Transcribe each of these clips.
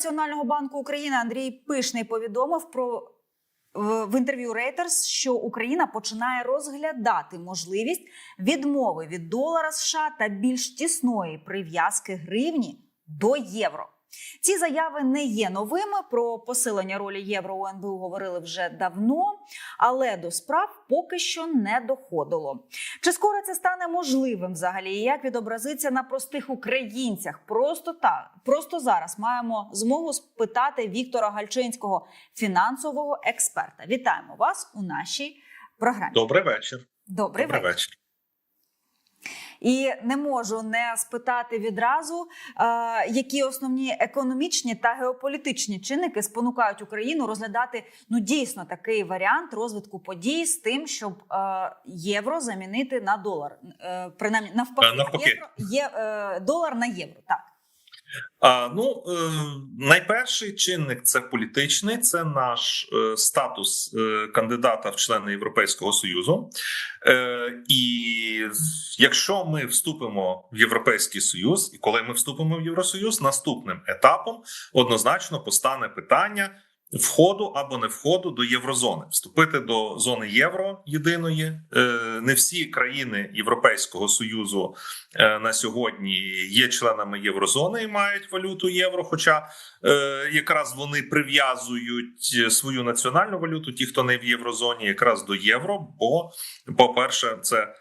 Національного банку України Андрій Пишний повідомив про в інтерв'ю Reuters, що Україна починає розглядати можливість відмови від долара США та більш тісної прив'язки гривні до євро. Ці заяви не є новими. Про посилення ролі євро у НБУ говорили вже давно, але до справ поки що не доходило. Чи скоро це стане можливим взагалі? І як відобразиться на простих українцях? Просто так, просто зараз маємо змогу спитати Віктора Гальчинського, фінансового експерта. Вітаємо вас у нашій програмі. Добрий вечір. Добрий, Добрий вечір. вечір. І не можу не спитати відразу, е, які основні економічні та геополітичні чинники спонукають Україну розглядати ну дійсно такий варіант розвитку подій з тим, щоб е, євро замінити на долар. Е, принаймні навпаки, навпаки. Євро, є, долар на євро. Так А, ну, е, найперший чинник це політичний, це наш е, статус е, кандидата в члени Європейського Союзу. Е, і якщо ми вступимо в Європейський Союз, і коли ми вступимо в Євросоюз, наступним етапом однозначно постане питання. Входу або не входу до єврозони, вступити до зони євро єдиної. Е, Не всі країни Європейського союзу е, на сьогодні є членами єврозони і мають валюту євро. Хоча е, якраз вони прив'язують свою національну валюту, ті, хто не в єврозоні, якраз до євро. Бо, по-перше, це е,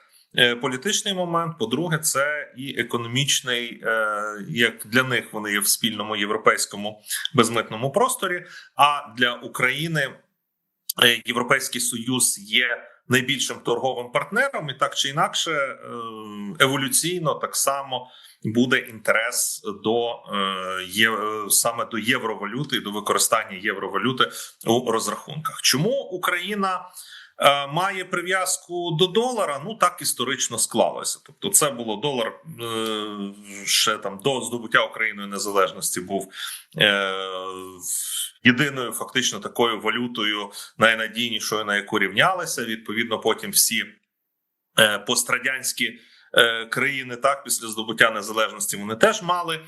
політичний момент. По-друге, це і економічний, е, як для них вони є в спільному європейському безмитному просторі. А для України е, Європейський Союз є найбільшим торговим партнером, і так чи інакше, е, еволюційно так само буде інтерес до е, е, саме до євровалюти і до використання євровалюти у розрахунках. Чому Україна? Е, Має прив'язку до долара, ну так історично склалося. Тобто, це було долар е, ще там до здобуття Україною незалежності був е, єдиною фактично такою валютою найнадійнішою, на яку рівнялися. Відповідно, потім всі пострадянські країни, так після здобуття незалежності, вони теж мали е,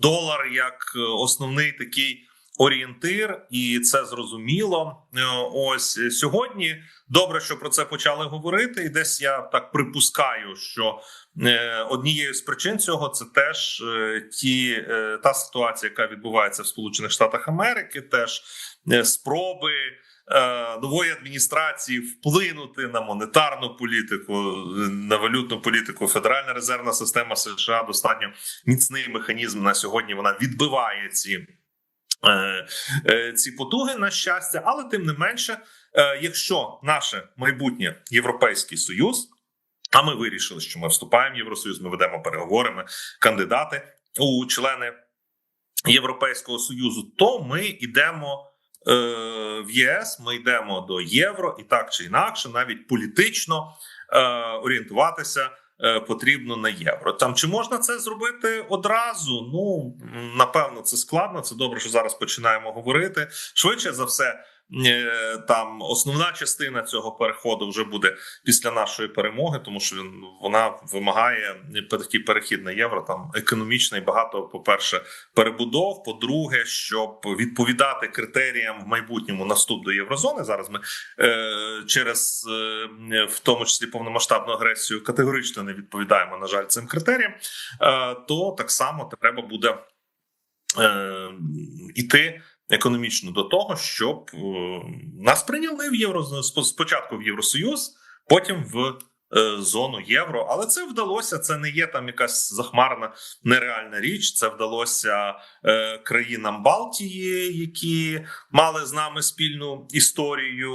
долар як основний такий. Орієнтир, і це зрозуміло. Е, Ось е, сьогодні добре, що про це почали говорити, і десь я так припускаю, що е, однією з причин цього це теж ті та ситуація, яка відбувається в Сполучених Штатах Америки, теж спроби нової адміністрації вплинути на монетарну політику, на валютну політику. Федеральна резервна система США достатньо міцний механізм на сьогодні. Вона відбиває ці. Е, е, Ці потуги на щастя, але тим не менше, е, якщо наше майбутнє європейський союз, а ми вирішили, що ми вступаємо в Євросоюз, ми ведемо переговори, ми кандидати у члени Європейського союзу, то ми йдемо в ЄС, ми йдемо до євро, і так чи інакше, навіть політично е, орієнтуватися. Е, Потрібно на євро. Там чи можна це зробити одразу? Ну напевно, це складно. Це добре, що зараз починаємо говорити. Швидше за все, там основна частина цього переходу вже буде після нашої перемоги, тому що він вона вимагає такий перехід на євро. Там економічний багато. По перше, перебудов. По-друге, щоб відповідати критеріям в майбутньому на вступ до єврозони. Зараз ми е, через е, в тому числі повномасштабну агресію категорично не відповідаємо. На жаль, цим критеріям. Е, то так само треба буде е, іти. Економічно до того, щоб е, нас прийняли в євро спо- спочатку в Євросоюз, потім в е, зону євро. Але це вдалося. Це не є там якась захмарна нереальна річ. Це вдалося е, країнам Балтії, які мали з нами спільну історію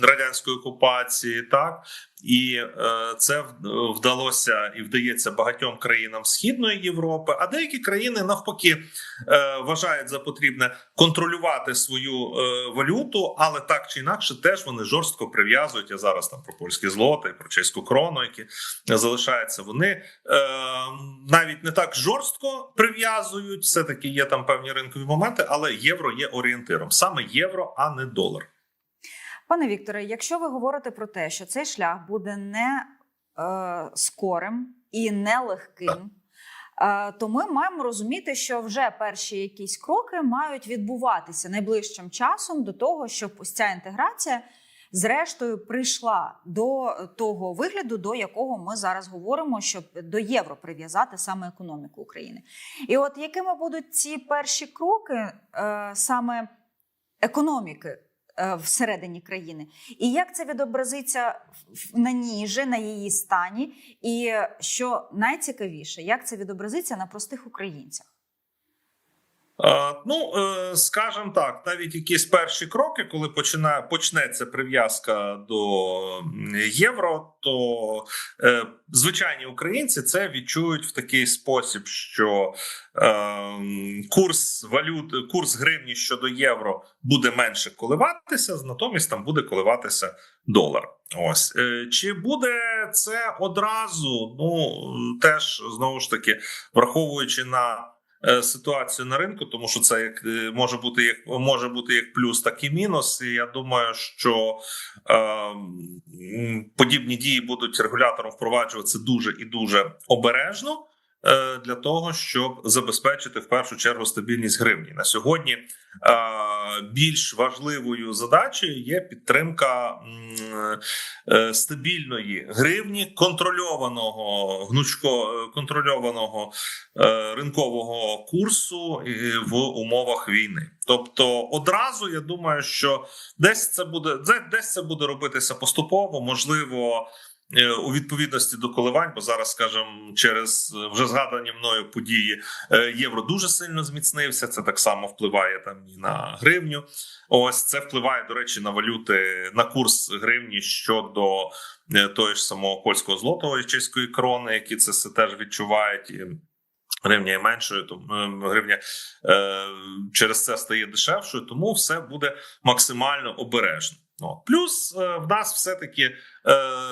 радянської окупації, так і е, це вдалося і вдається багатьом країнам Східної Європи. А деякі країни навпаки е, вважають за потрібне контролювати свою е, валюту, але так чи інакше, теж вони жорстко прив'язують. Я зараз там про польські злоти, про чеську крону, які залишаються. Вони навіть не так жорстко прив'язують. Все таки є там певні ринкові моменти, але євро є орієнтиром саме євро, а не долар. Пане Вікторе, якщо ви говорите про те, що цей шлях буде не е, скорим і не легким, е, то ми маємо розуміти, що вже перші якісь кроки мають відбуватися найближчим часом до того, щоб ось ця інтеграція. Зрештою, прийшла до того вигляду, до якого ми зараз говоримо, щоб до євро прив'язати саме економіку України. І от якими будуть ці перші кроки е, саме економіки всередині країни, і як це відобразиться на ній же, на її стані, і що найцікавіше, як це відобразиться на простих українцях? Е, Ну, е, скажімо так, навіть якісь перші кроки, коли починає почнеться прив'язка до євро, то е, звичайні українці це відчують в такий спосіб, що курс валют, курс гривні щодо євро буде менше коливатися, натомість там буде коливатися долар. Ось чи буде це одразу? Ну теж знову ж таки, враховуючи на ситуацію на ринку, тому що це як е, може бути як може бути як плюс, так і мінус. І я думаю, що е, подібні дії будуть регулятором впроваджуватися дуже і дуже обережно. Е, Для того щоб забезпечити в першу чергу стабільність гривні на сьогодні е, більш важливою задачею є підтримка е, стабільної гривні, контрольованого гнучко контрольованого ринкового курсу в умовах війни. Тобто, одразу я думаю, що десь це буде де- десь це буде робитися поступово, можливо. Е, У відповідності до коливань, бо зараз, скажімо, через е, вже згадані мною події е, євро дуже сильно зміцнився. Це так само впливає там і на гривню. Ось це впливає, до речі, на валюти на курс гривні щодо тої ж самого польського злотого і чеської крони, які це все теж відчувають. Гривня є меншою, е, гривня е, через це стає дешевшою, тому все буде максимально обережно. От. Плюс е, в нас все-таки е,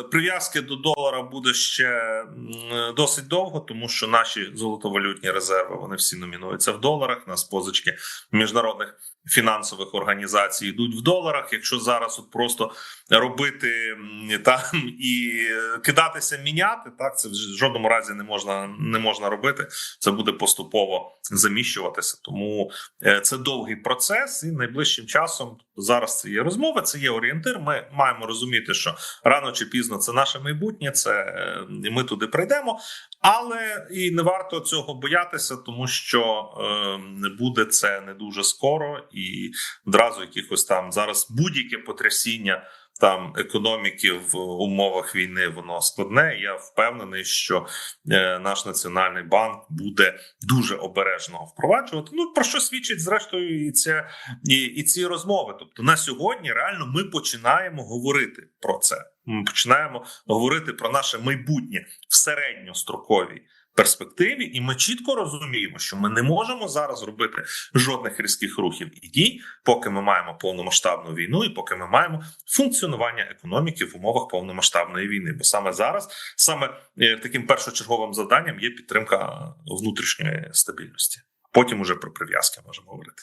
прив'язки до долара буде ще м, досить довго, тому що наші золотовалютні резерви вони всі номінуються в доларах. Нас позички міжнародних фінансових організацій йдуть в доларах. Якщо зараз от просто робити там і е, кидатися, міняти, так це в жодному разі не можна не можна робити. Це буде поступово заміщуватися. Тому е, це довгий процес, і найближчим часом зараз це є розмова, це є орієнтир. Ми маємо розуміти, що рано чи пізно це наше майбутнє, це е, ми туди прийдемо. Але і не варто цього боятися, тому що не буде це не дуже скоро, і одразу якихось там зараз будь-яке потрясіння там економіки в умовах війни воно складне. Я впевнений, що е, наш національний банк буде дуже обережно впроваджувати. Ну про що свідчить зрештою і це і, і ці розмови. Тобто на сьогодні реально ми починаємо говорити про це. Ми починаємо говорити про наше майбутнє в середньостроковій перспективі, і ми чітко розуміємо, що ми не можемо зараз робити жодних різких рухів і дій, поки ми маємо повномасштабну війну, і поки ми маємо функціонування економіки в умовах повномасштабної війни. Бо саме зараз, саме е, таким першочерговим завданням є підтримка внутрішньої стабільності. Потім уже про прив'язки можемо говорити.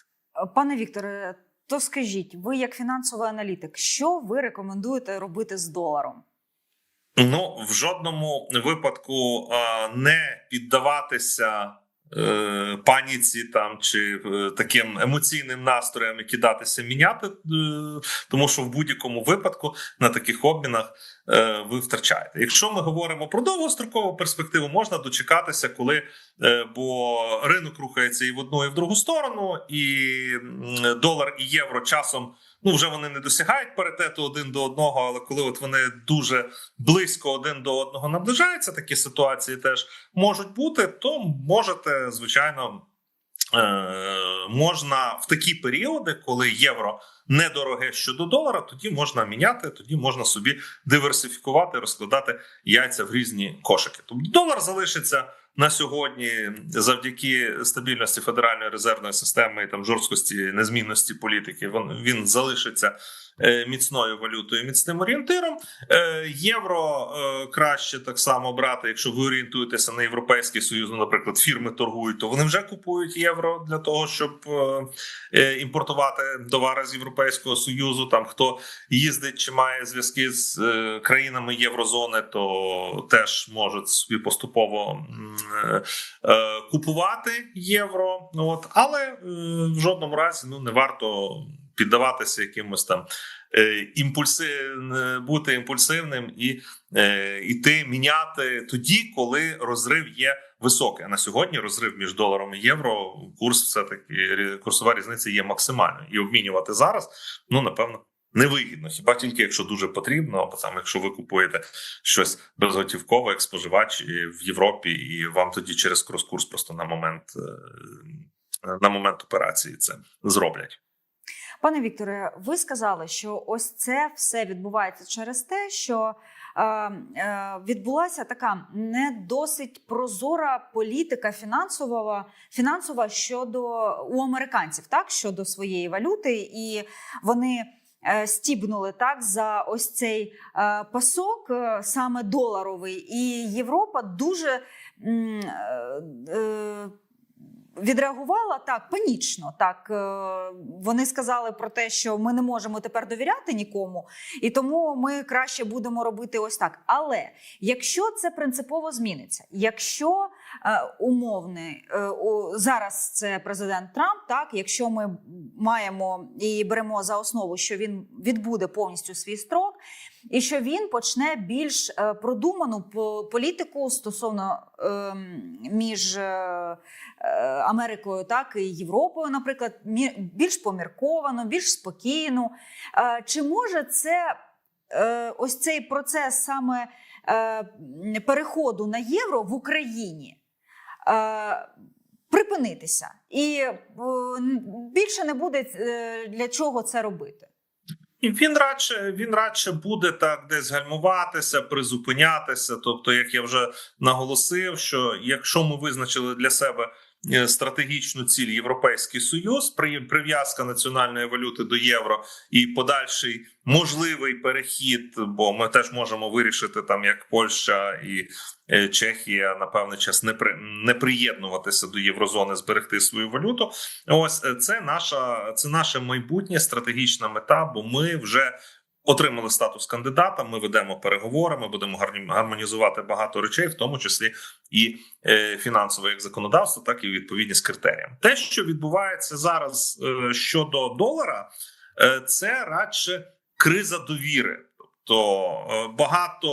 Пане Вікторе, то скажіть, ви як фінансовий аналітик, що ви рекомендуєте робити з доларом? Ну в жодному випадку не піддаватися е, паніці там чи е, таким емоційним настроям і кидатися міняти, е, тому що в будь-якому випадку на таких обмінах ви втрачаєте. Якщо ми говоримо про довгострокову перспективу, можна дочекатися, коли бо ринок рухається і в одну, і в другу сторону, і долар і євро часом. Ну, вже вони не досягають паритету один до одного, але коли от вони дуже близько один до одного наближаються, такі ситуації теж можуть бути, то можете, звичайно, е- можна в такі періоди, коли євро недороге щодо долара, тоді можна міняти, тоді можна собі диверсифікувати, розкладати яйця в різні кошики. Тобто долар залишиться. На сьогодні, завдяки стабільності федеральної резервної системи там жорсткості незмінності політики, він, він залишиться міцною валютою, міцним орієнтиром. Е, Євро е, краще так само брати, якщо ви орієнтуєтеся на європейський союз, ну, наприклад, фірми торгують, то вони вже купують євро для того, щоб е, е, імпортувати товари з європейського союзу. Там хто їздить чи має зв'язки з е, країнами єврозони, то теж можуть собі поступово е, е, купувати євро. От але е, в жодному разі ну не варто піддаватися якимось там е, імпульси, е, бути імпульсивним і е, іти міняти тоді, коли розрив є високий. А на сьогодні розрив між доларом і євро, курс все таки курсова різниця є максимальною. І обмінювати зараз, ну напевно. Невигідно, хіба тільки якщо дуже потрібно, або саме якщо ви купуєте щось безготівкове, як споживач в Європі, і вам тоді через крос-курс просто на момент на момент операції це зроблять. Пане Вікторе, ви сказали, що ось це все відбувається через те, що е, е, відбулася така не досить прозора політика фінансова, фінансова щодо у американців, так щодо своєї валюти, і вони. е, Стібнули так за ось цей е, пасок, е, саме доларовий, і Європа дуже відреагувала так панічно. Так е, вони сказали про те, що ми не можемо тепер довіряти нікому, і тому ми краще будемо робити ось так. Але якщо це принципово зміниться, якщо е, умовний е, зараз це президент Трамп, так якщо ми маємо і беремо за основу, що він відбуде повністю свій строк. І що він почне більш е, продуману по- політику стосовно ем, між е, е, Америкою, так і Європою, наприклад, більш помірковано, більш спокійно. Чи може це ось цей процес саме переходу на євро в Україні? Припинитися, і більше не буде для чого це робити. І він радше він радше буде так десь гальмуватися, призупинятися. Тобто, як я вже наголосив, що якщо ми визначили для себе стратегічну ціль Європейський Союз, при- прив'язка національної валюти до євро і подальший можливий перехід, бо ми теж можемо вирішити там, як Польща і е, Чехія на певний час не при не приєднуватися до єврозони, зберегти свою валюту. Ось е, це наша це наше майбутнє стратегічна мета, бо ми вже. Отримали статус кандидата. Ми ведемо переговори. Ми будемо гармонізувати багато речей, в тому числі і е, фінансове як законодавство, так і відповідність критеріям. Те, що відбувається зараз е, щодо долара, е, це радше криза довіри. Тобто е, багато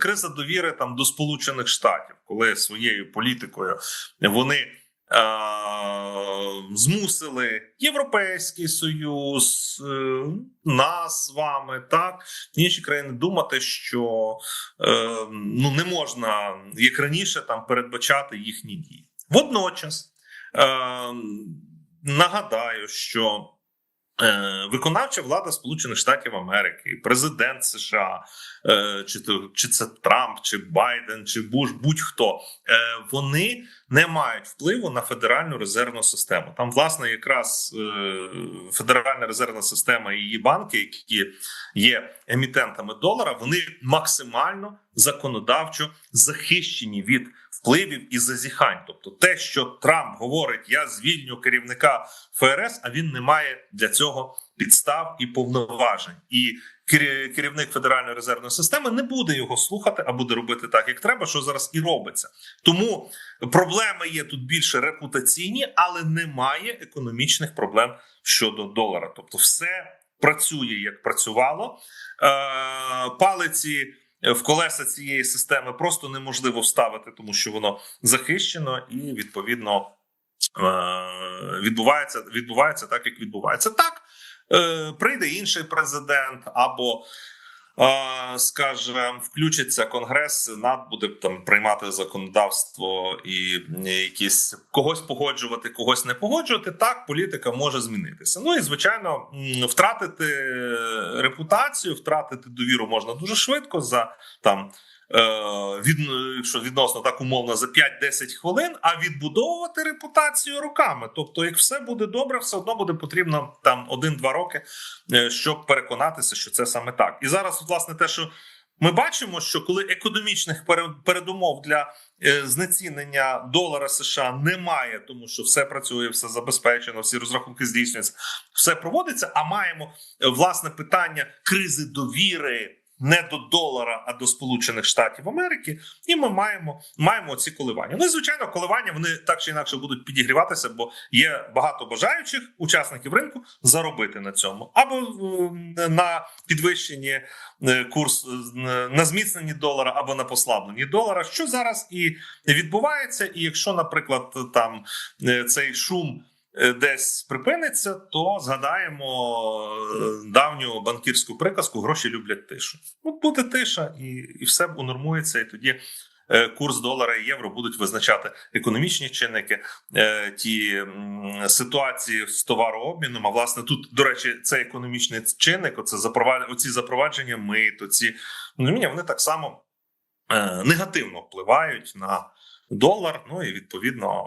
криза довіри там до Сполучених Штатів, коли своєю політикою вони змусили Європейський Союз, е, нас з вами, так інші країни думати, що е, ну не можна як раніше там передбачати їхні дії. Водночас е, нагадаю, що Е, Виконавча влада Сполучених Штатів Америки, президент США, е, чи то чи це Трамп, чи Байден, чи Буш, будь-хто е, вони не мають впливу на федеральну резервну систему. Там, власне, якраз е, Федеральна резервна система і її банки, які є емітентами долара, вони максимально законодавчо захищені від впливів і зазіхань. Тобто, те, що Трамп говорить, я звільню керівника ФРС, а він не має для цього підстав і повноважень. І керівник Федеральної резервної системи не буде його слухати, а буде робити так, як треба, що зараз і робиться. Тому проблеми є тут більше репутаційні, але немає економічних проблем щодо долара. Тобто, все працює як працювало. Е, палиці в колеса цієї системи просто неможливо вставити, тому що воно захищено і відповідно е, відбувається, відбувається так, як відбувається. Так е, прийде інший президент або. Е, Скажем, включиться конгрес, сенат буде там приймати законодавство і е, якісь когось погоджувати, когось не погоджувати. Так політика може змінитися. Ну і звичайно, втратити репутацію, втратити довіру можна дуже швидко за там від, що відносно так умовно за 5-10 хвилин, а відбудовувати репутацію роками. Тобто, як все буде добре, все одно буде потрібно там 1-2 роки, е, щоб переконатися, що це саме так. І зараз, власне, те, що ми бачимо, що коли економічних пере- передумов для е, знецінення долара США немає, тому що все працює, все забезпечено, всі розрахунки здійснюються, все проводиться. А маємо е, власне питання кризи довіри. Не до долара, а до Сполучених Штатів Америки, і ми маємо маємо ці коливання. Ну і звичайно, коливання вони так чи інакше будуть підігріватися, бо є багато бажаючих учасників ринку заробити на цьому, або на підвищенні е, курс е, на зміцненні долара, або на послабленні долара, що зараз і відбувається. І якщо, наприклад, там е, цей шум. Е, Десь припиниться, то згадаємо е, давню банкірську приказку: гроші люблять тишу. От буде тиша, і, і все унормується, і тоді е, курс долара і євро будуть визначати економічні чинники, ті ситуації з товарообміном. А власне тут, до речі, цей економічний чинник, оце запровадження, оці запровадження мит, оці розуміння, вони так само негативно впливають на. Долар, ну і відповідно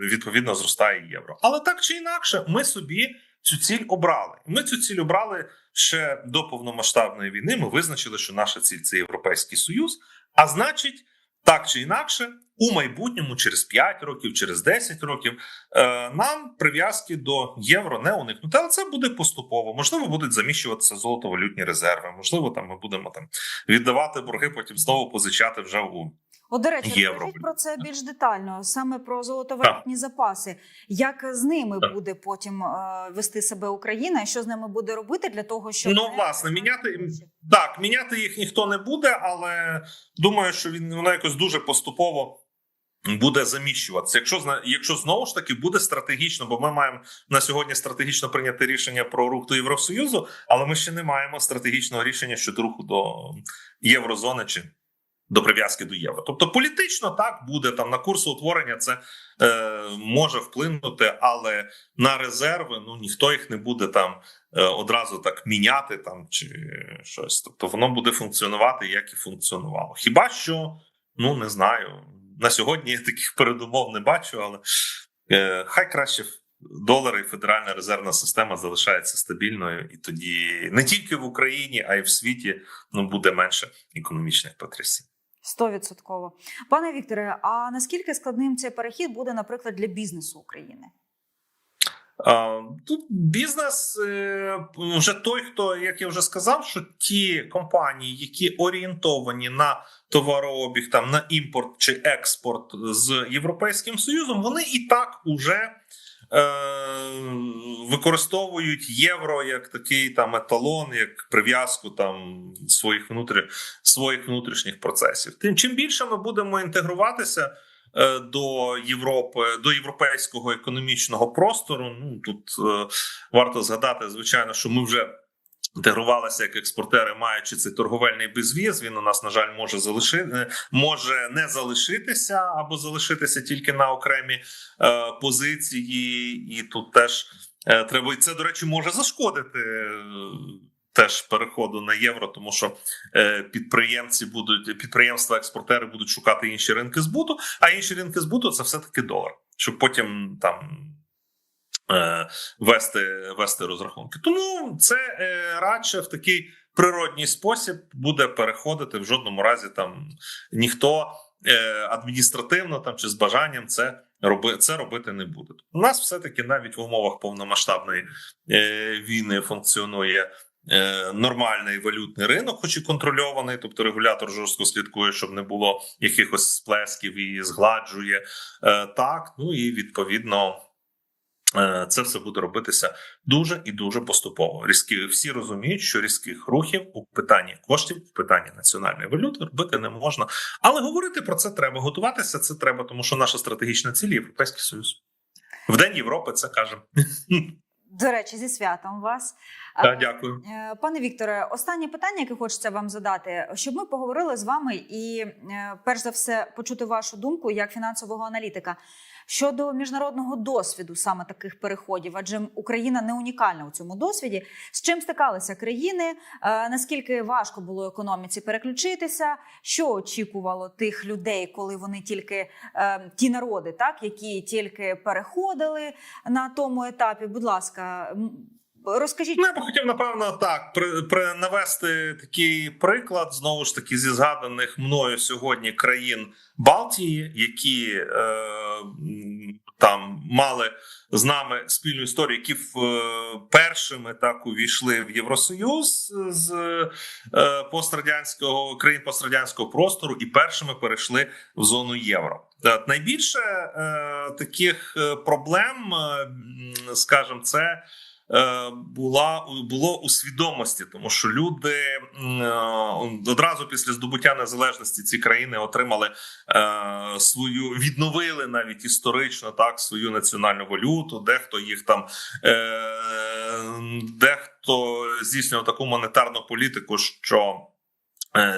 відповідно зростає євро. Але так чи інакше, ми собі цю ціль обрали. Ми цю ціль обрали ще до повномасштабної війни. Ми визначили, що наша ціль це європейський союз. А значить, так чи інакше, у майбутньому, через 5 років, через 10 років, е, нам прив'язки до євро не уникнути. Але це буде поступово. Можливо, будуть заміщуватися золотовалютні резерви. Можливо, там ми будемо там віддавати борги, потім знову позичати вже у От, до речі, Євро. розкажіть про це більш детально, саме про золотовалютні запаси. Як з ними Так. буде потім е, вести себе Україна, і що з ними буде робити для того, щоб Ну, власне, міняти Так, міняти їх ніхто не буде, але думаю, що він воно якось дуже поступово буде заміщуватися. Якщо якщо знову ж таки буде стратегічно, бо ми маємо на сьогодні стратегічно прийняти рішення про рух до Євросоюзу, але ми ще не маємо стратегічного рішення щодо руху до єврозони чи до прив'язки до євро. Тобто політично так буде там на курсоутворення це е, може вплинути, але на резерви ну ніхто їх не буде там е, одразу так міняти там чи щось. Тобто воно буде функціонувати, як і функціонувало. Хіба що ну не знаю на сьогодні я таких передумов не бачу, але е, хай краще долари і Федеральна резервна система залишається стабільною, і тоді не тільки в Україні, а й в світі ну буде менше економічних потрясінь. Стовідсотково. Пане Вікторе, а наскільки складним цей перехід буде, наприклад, для бізнесу України? Тут бізнес е, вже той, хто, як я вже сказав, що ті компанії, які орієнтовані на товарообіг, там на імпорт чи експорт з Європейським Союзом, вони і так уже е, використовують євро як такий там еталон, як прив'язку там своїх внутрі, своїх внутрішніх процесів. Тим чим більше ми будемо інтегруватися до Європи, до європейського економічного простору. Ну тут е, варто згадати, звичайно, що ми вже. Інтегрувалися як експортери, маючи цей торговельний безвіз. Він у нас на жаль може залишити, може не залишитися або залишитися тільки на окремі е, позиції, і тут теж е, треба. І це до речі може зашкодити е, теж переходу на євро, тому що е, підприємці будуть підприємства, експортери будуть шукати інші ринки збуту. А інші ринки збуту це все таки долар, щоб потім там. е, Вести, вести розрахунки, тому це е, радше в такий природній спосіб буде переходити в жодному разі. Там ніхто е, адміністративно там чи з бажанням це роби це робити не буде. У нас все таки навіть в умовах повномасштабної е, війни функціонує нормальний валютний ринок, хоч і контрольований. Тобто регулятор жорстко слідкує, щоб не було якихось сплесків і згладжує е, так. Ну і відповідно. Е, Це все буде робитися дуже і дуже поступово. Різкі всі розуміють, що різких рухів у питанні коштів, в питанні національної валюти робити не можна. Але говорити про це треба. Готуватися це треба, тому що наша стратегічна ціль Європейський Союз. В День Європи це кажемо. До речі, зі святом вас. Так, дякую. Е, Пане Вікторе, останнє питання, яке хочеться вам задати, щоб ми поговорили з вами і, е, перш за все, почути вашу думку як фінансового аналітика щодо міжнародного досвіду саме таких переходів, адже Україна не унікальна у цьому досвіді. З чим стикалися країни? Е, Наскільки важко було економіці переключитися? Що очікувало тих людей, коли вони тільки ті народи, так які тільки переходили на тому етапі? Будь ласка, розкажіть. Ну, я би хотів, напевно, так при, при навести такий приклад знову ж таки зі згаданих мною сьогодні країн Балтії, які е, там мали з нами спільну історію, які в, е, першими так увійшли в Євросоюз з е, пострадянського країн пострадянського простору, і першими перейшли в зону євро. Е, Найбільше е, таких е, проблем, е, скажімо, це була було у свідомості, тому що люди е, одразу після здобуття незалежності ці країни отримали е, свою відновили навіть історично так свою національну валюту. Дехто їх там е, дехто здійснював таку монетарну політику, що е,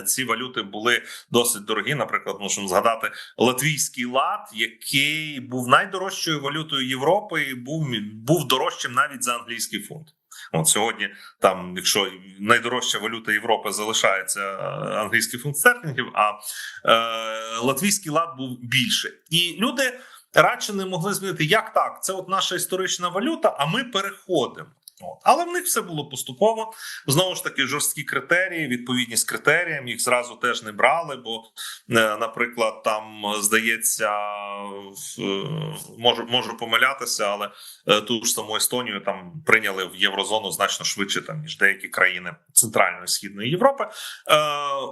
ці валюти були досить дорогі. Наприклад, можемо згадати латвійський лат, який був найдорожчою валютою Європи, і був був дорожчим навіть за англійський фунт. От сьогодні, там, якщо найдорожча валюта Європи залишається е, англійський фунт стерлінгів, а е, латвійський лат був більше, і люди радше не могли змінити, як так, це от наша історична валюта, а ми переходимо. От. Але в них все було поступово. Знову ж таки, жорсткі критерії, відповідність критеріям їх зразу теж не брали. Бо, е, наприклад, там здається, е, можу можу помилятися, але е, ту ж саму Естонію там прийняли в єврозону значно швидше, там ніж деякі країни Центральної Східної Європи.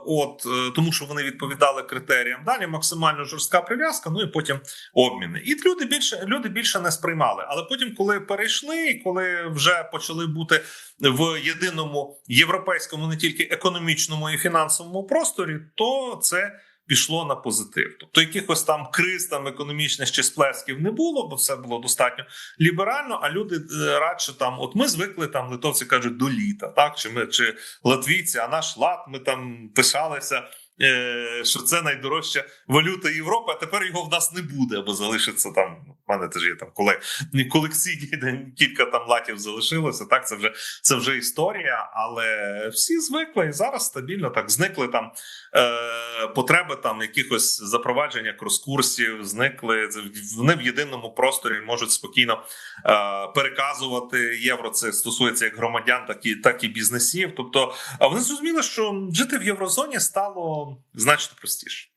От тому, що вони відповідали критеріям. Далі максимально жорстка прив'язка. Ну і потім обміни. І люди більше люди більше не сприймали. Але потім, коли перейшли, і коли вже почали бути в єдиному європейському, не тільки економічному і фінансовому просторі, то це. Пішло на позитив, тобто якихось там криз, там економічних чи сплесків не було, бо все було достатньо ліберально. А люди е, радше там, от ми звикли там, литовці кажуть, до літа, так чи ми чи латвійці, а наш лад, ми там пишалися, що це найдорожча валюта Європи. А тепер його в нас не буде, або залишиться там. У мене теж є там коле колекційні кілька там латів залишилося. Так, це вже це вже історія, але всі звикли і зараз стабільно так зникли там е, потреби там якихось запровадження крос-курсів, зникли вони в єдиному просторі можуть спокійно е, переказувати євро. Це стосується як громадян, так і так і бізнесів. Тобто, а вони зрозуміли, що жити в єврозоні стало значно простіше.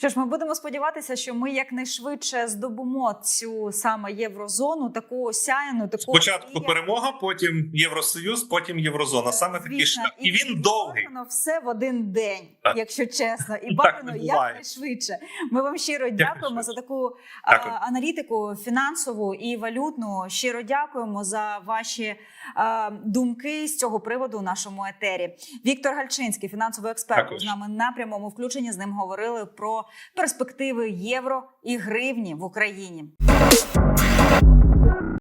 Що ж, ми будемо сподіватися, що ми якнайшвидше здобумо цю саме єврозону, таку осяяну, таку Спочатку і- перемога, потім Євросоюз, потім Єврозона. Саме такий Звісно, шлях, і він довгий. все в один день, Так. якщо чесно, і бажано якнайшвидше. Ми вам щиро дякуємо за таку Дякую. аналітику фінансову і валютну. Щиро дякуємо за ваші а, думки з цього приводу у нашому етері. Віктор Гальчинський, фінансовий експерт, Дякую. з нами на прямому включенні. З ним говорили про перспективи євро і гривні в Україні.